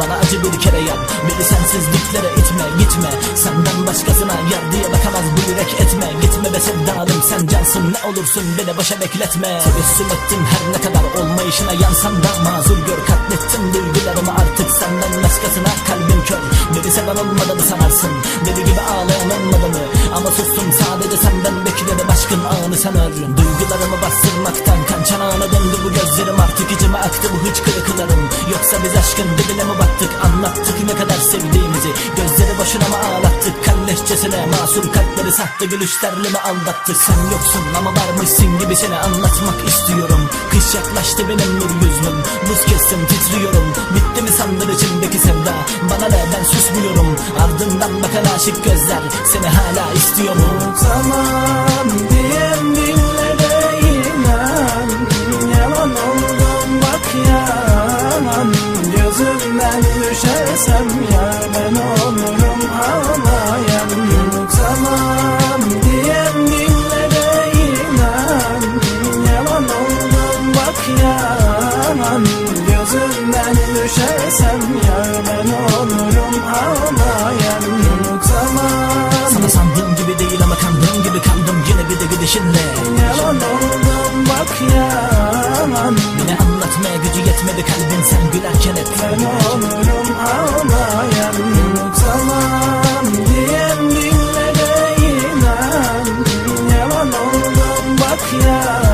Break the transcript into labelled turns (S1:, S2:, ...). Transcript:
S1: Bana acı bir kere yap Beni sensizliklere itme gitme. Senden başkasına yar diye bakamaz bu yürek etme. Gitme be sevdalım sen cansın ne olursun beni başa bekletme. Tebessüm ettim her ne kadar olmayışına yansam da Mazur gör katlettim duygularımı artık senden başkasına kalbim kör. Beni seven olmadı mı sanarsın Deli gibi ağlayan olmadı mı Ama sustum sadece senden bekledim aşkın ağını sen ör Duygularımı bastırmaktan kan çanağına döndü bu gözlerim Artık içime aktı bu hıçkırıklarım Yoksa biz aşkın dibine mi battık? Anlattık ne kadar sevdiğimizi. Gözleri boşuna mı ağlattık? Kalleşçesine masum kalpleri sahte gülüşlerle mi aldattık Sen yoksun ama varmışsın gibi seni anlatmak istiyorum. Kış yaklaştı benim nur yüzüm. Buz kestim titriyorum. Bitti mi sandın içimdeki sevda? Bana ne ben susmuyorum. Ardından bakan aşık gözler Seni hala istiyor mu?
S2: Tamam Gözümden düşersem ya ben olurum ağlayan Tamam diyen dillere inan Yalan oldum bak yalan. Gözümden düşersem ya ben olurum ağlayan Tamam
S1: Sana sandığım gibi değil ama kandığım gibi kaldım Yine bir de gidişinle.
S2: Yalan oldum bak yalan
S1: Yine anlatmaya gücü yetmedi kalbin sen gülerken hep
S2: Ben olurum ağlayan Unutamam diyen dille de inan. Yalan oldum bak yalan